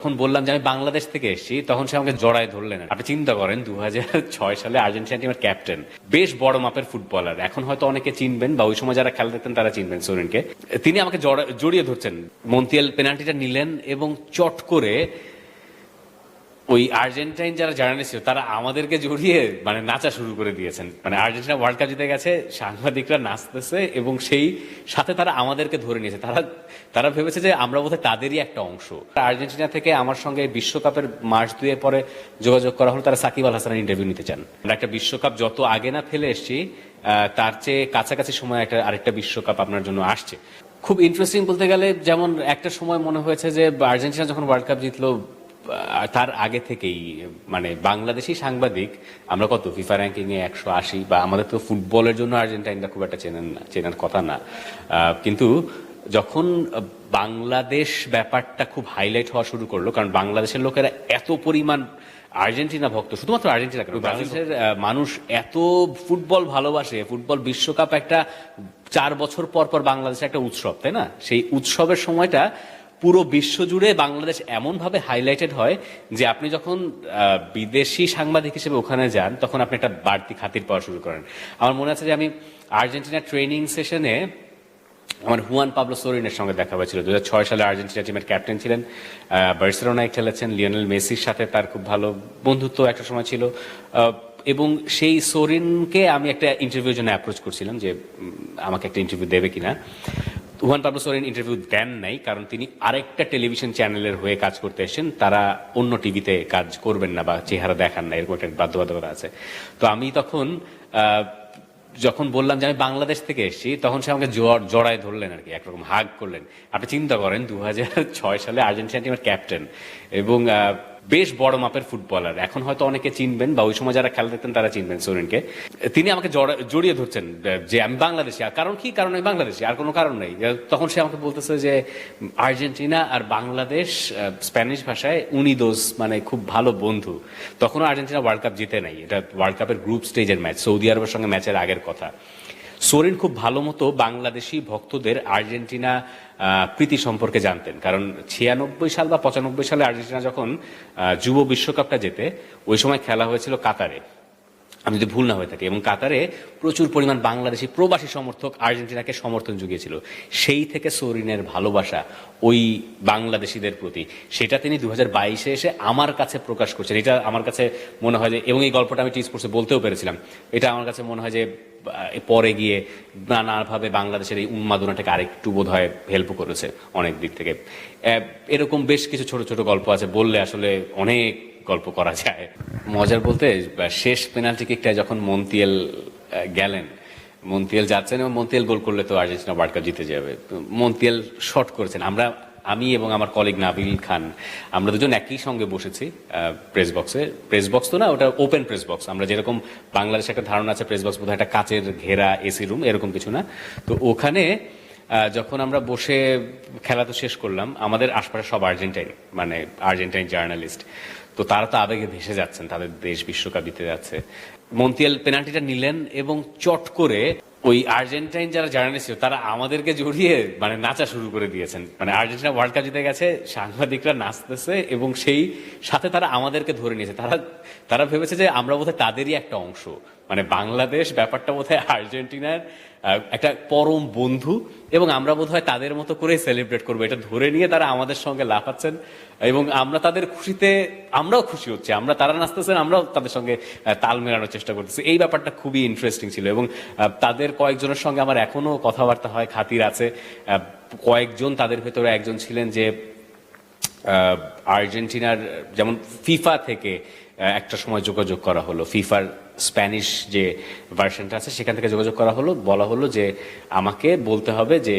তখন বললাম যে আমি বাংলাদেশ থেকে এসেছি, তখন সে আমাকে জড়ায় ধরলেন আপনি চিন্তা করেন দু ছয় সালে আর্জেন্টিনা টিমের ক্যাপ্টেন বেশ বড় মাপের ফুটবলার এখন হয়তো অনেকে চিনবেন বা ওই সময় যারা খেলা দেখতেন তারা চিনবেন সোরেনকে। তিনি আমাকে জড়া- জড়িয়ে ধরছেন। মন্তিয়াল পেনাল্টিটা নিলেন এবং চট করে ওই আর্জেন্টাইন যারা জার্নালিস্ট ছিল, তারা আমাদেরকে জড়িয়ে মানে নাচা শুরু করে দিয়েছেন। মানে আর্জেন্টিনা ওয়ার্ল্ড কাপ জিতে গেছে, সাংবাদিকরা নাচতেছে এবং সেই সাথে তারা আমাদেরকে ধরে নিয়েছে। তারা তারা ভেবেছে যে আমরা বোধহয় তাদেরই একটা অংশ। আর্জেন্টিনা থেকে আমার সঙ্গে বিশ্বকাপের মাস দুয়ে পরে যোগাযোগ করা হলো, তারা সাকিব আল হাসানের ইন্টারভিউ নিতে চান। আমরা একটা বিশ্বকাপ যত আগে না ফেলে এসছি তার চেয়ে কাছাকাছি সময় একটা, আরেকটা বিশ্বকাপ আপনার জন্য আসছে। খুব ইন্টারেস্টিং বলতে গেলে, যেমন একটা সময় মনে হয়েছে যে আর্জেন্টিনা যখন ওয়ার্ল্ড কাপ জিতলো তার আগে থেকেই মানে বাংলাদেশি সাংবাদিক আমরা কত? ফিফা র্যাঙ্কিং এ একশো আশি বা আমাদের তো ফুটবলের জন্য আর্জেন্টাইনরা খুব একটা চেনেন না চেনার কথা না। কিন্তু যখন বাংলাদেশ ব্যাপারটা খুব হাইলাইট হওয়া শুরু করল কারণ বাংলাদেশের লোকেরা এত পরিমাণ আর্জেন্টিনা ভক্ত শুধুমাত্র আর্জেন্টিনা কেন? বাংলাদেশের মানুষ এত ফুটবল ভালোবাসে ফুটবল বিশ্বকাপ একটা চার বছর পর পর বাংলাদেশের একটা উৎসব তাই না? সেই উৎসবের সময়টা পুরো বিশ্ব জুড়ে বাংলাদেশ এমনভাবে হাইলাইটেড হয় যে আপনি যখন বিদেশি সাংবাদিক হিসেবে ওখানে যান, তখন আপনি একটা বাড়তি খাতির পাওয়া শুরু করেন। আমার মনে আছে যে আমি আর্জেন্টিনা ট্রেনিং সেশনে আমার হুয়ান পাবলো সোরিনের সঙ্গে দেখা হয়েছিল। দু ছয় সালে আর্জেন্টিনা টিমের ক্যাপ্টেন ছিলেন বার্সেলোনায় খেলেছেন। লিওনেল মেসির সাথে তার খুব ভালো বন্ধুত্ব একটা সময় ছিল। এবং সেই সোরিনকে আমি একটা ইন্টারভিউর জন্য অ্যাপ্রোচ করছিলাম যে আমাকে একটা ইন্টারভিউ দেবে কিনা। হুয়ান পাবলো সোরেন ইন্টারভিউ দেন নাই, কারণ তিনি আরেকটা টেলিভিশন চ্যানেলের হয়ে কাজ করতে এসেছেন তারা অন্য টিভিতে কাজ করবেন না বা চেহারা দেখান না, এরকম একটা বাধ্যবাধকতা আছে। তো আমি তখন যখন বললাম যে আমি বাংলাদেশ থেকে এসেছি, তখন সে আমাকে জড়- জড়ায় ধরলেন আর কি, একরকম হাগ করলেন। আপনি চিন্তা করেন দু সালে আর্জেন্টিনা টিমের ক্যাপ্টেন এবং বেশ বড় মাপের ফুটবলার। এখন হয়তো অনেকে চিনবেন বা ওই সময় যারা খেলা দেখতেন তারা চিনবেন সোরেনকে তিনি আমাকে জড়া- জড়িয়ে ধরছেন যে আমি বাংলাদেশি। আর কারণ কি? কারণ আমি বাংলাদেশি, আর কোনো কারণ নেই। তখন সে আমাকে বলতেছে যে, আর্জেন্টিনা আর বাংলাদেশ স্প্যানিশ ভাষায় উনিদোস মানে খুব ভালো বন্ধু। তখনও আর্জেন্টিনা ওয়ার্ল্ড কাপ জিতে নাই। এটা ওয়ার্ল্ড কাপের গ্রুপ স্টেজের ম্যাচ সৌদি আরবের সঙ্গে ম্যাচের আগের কথা। সোরেন খুব ভালো মতো বাংলাদেশি ভক্তদের আর্জেন্টিনা প্রীতি সম্পর্কে জানতেন। কারণ ছিয়ানব্বই সাল বা পঁচানব্বই সালে আর্জেন্টিনা যখন যুব বিশ্বকাপটা যেতে ওই সময় খেলা হয়েছিল কাতারে। আমি যদি ভুল না হয়ে থাকি, এবং কাতারে প্রচুর পরিমাণ বাংলাদেশি প্রবাসী সমর্থক আর্জেন্টিনাকে সমর্থন জুগিয়েছিল। সেই থেকে সোরিনের ভালোবাসা ওই বাংলাদেশিদের প্রতি। সেটা তিনি দু হাজার বাইশে এসে আমার কাছে প্রকাশ করছেন। এটা আমার কাছে মনে হয় যে, এবং এই গল্পটা আমি টি স্পোর্টসে বলতেও পেরেছিলাম। এটা আমার কাছে মনে হয় যে পরে গিয়ে নানাভাবে বাংলাদেশের এই উন্মাদনাটাকে আরেকটু বোধ হয় হেল্প করেছে অনেক দিক থেকে। এরকম বেশ কিছু ছোট ছোট গল্প আছে। বললে আসলে অনেক গল্প করা যায়। মজার বলতে শেষ পেনাল্টি কিকটা যখন মন্তিয়াল গেলেন, মন্তিয়াল যাচ্ছেন এবং মন্তিয়াল গোল করলে তো আর্জেন্টিনা ওয়ার্ল্ড কাপ জিতে যাবে। মন্তিয়াল শট করেছেন। আমরা, আমি এবং আমার কলিগ নাবিল খান, আমরা দুজন একই সঙ্গে বসেছি প্রেস বক্সে প্রেস বক্স তো না, ওটা ওপেন প্রেস বক্স আমরা যেরকম বাংলাদেশে একটা ধারণা আছে প্রেস বক্স বোধহয় একটা কাচের ঘেরা এসি রুম এরকম কিছু না। তো ওখানে যখন আমরা বসে খেলা তো শেষ করলাম, আমাদের আশপাশে সব আর্জেন্টাইন মানে আর্জেন্টাইন জার্নালিস্ট। তো তারা তো আবেগে ভেসে যাচ্ছেন, তাদের দেশ বিশ্বকাপ দিতে যাচ্ছে। মন্তিয়াল পেনাল্টিটা নিলেন এবং চট করে ওই আর্জেন্টাইন যারা জার্নালিস্ট ছিল, তারা আমাদেরকে জড়িয়ে মানে নাচা শুরু করে দিয়েছেন। মানে আর্জেন্টিনা ওয়ার্ল্ড কাপ জিতে গেছে, সাংবাদিকরা নাচতেছে এবং সেই সাথে তারা আমাদেরকে ধরে নিয়েছে। তারা তারা ভেবেছে যে আমরা বোধহয় তাদেরই একটা অংশ। মানে বাংলাদেশ ব্যাপারটা বোধহয় আর্জেন্টিনার একটা পরম বন্ধু এবং আমরা বোধ হয় তাদের মতো করে সেলিব্রেট করব। এটা ধরে নিয়ে তারা আমাদের সঙ্গে লাফাচ্ছেন এবং আমরা তাদের খুশিতে, আমরাও খুশি হচ্ছে। আমরা তারা নাচতেছেন, আমরাও তাদের সঙ্গে তাল মেলানোর চেষ্টা করতেছি। এই ব্যাপারটা খুবই ইন্টারেস্টিং ছিল এবং তাদের কয়েকজনের সঙ্গে আমার এখনও কথাবার্তা হয়, খাতির আছে। কয়েকজন তাদের ভেতরে একজন ছিলেন যে আর্জেন্টিনার, যেমন ফিফা থেকে একটা সময় যোগাযোগ করা হলো। ফিফার স্প্যানিশ যে ভার্সনটা আছে, সেখান থেকে যোগাযোগ করা হলো। বলা হলো যে আমাকে বলতে হবে যে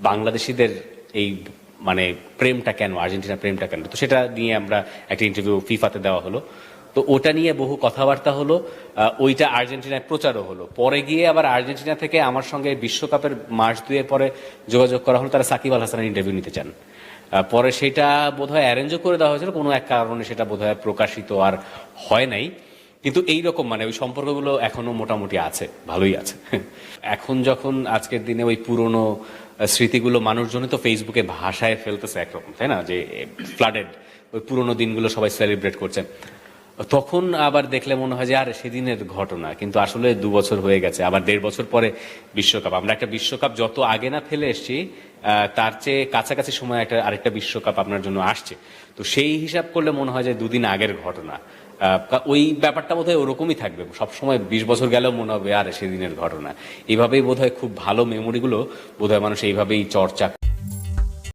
বাংলাদেশিদের এই মানে প্রেমটা কেন আর্জেন্টিনা প্রেমটা কেন? তো সেটা নিয়ে আমরা একটা ইন্টারভিউ ফিফাতে দেওয়া হলো। তো ওটা নিয়ে বহু কথাবার্তা হলো। ওইটা আর্জেন্টিনায় প্রচারও হলো। পরে গিয়ে আবার আর্জেন্টিনা থেকে আমার সঙ্গে বিশ্বকাপের মাস দুয়ের পরে যোগাযোগ করা হলো। তারা সাকিব আল হাসানের ইন্টারভিউ নিতে চান। পরে সেটা বোধহয় অ্যারেঞ্জও করে দেওয়া হয়েছিল, কোনো এক কারণে সেটা বোধহয় প্রকাশিত আর হয় নাই। কিন্তু এই রকম মানে ওই সম্পর্কগুলো এখনও মোটামুটি আছে, ভালোই আছে। এখন যখন আজকের দিনে ওই পুরনো স্মৃতিগুলো মানুষজনই তো ফেসবুকে ভাষায় ফেলতেছে একরকম, তাই না? যে ফ্লাডেড ওই পুরনো দিনগুলো সবাই সেলিব্রেট করছে। তখন আবার দেখলে মনে হয় যে, আরে, সেদিনের ঘটনা। কিন্তু আসলে দু বছর হয়ে গেছে। আবার দেড় বছর পরে বিশ্বকাপ। আমরা একটা বিশ্বকাপ যত আগে না ফেলে এসছি তার চেয়ে কাছাকাছি সময় একটা আরেকটা বিশ্বকাপ আপনার জন্য আসছে। তো সেই হিসাব করলে মনে হয় যে, দুদিন আগের ঘটনা। ওই ব্যাপারটা বোধহয় ওরকমই থাকবে। সবসময় বিশ বছর গেলেও মনে হবে, আর, সেদিনের ঘটনা। এইভাবেই বোধহয় খুব ভালো মেমোরিগুলো বোধহয় মানুষ এইভাবেই চর্চা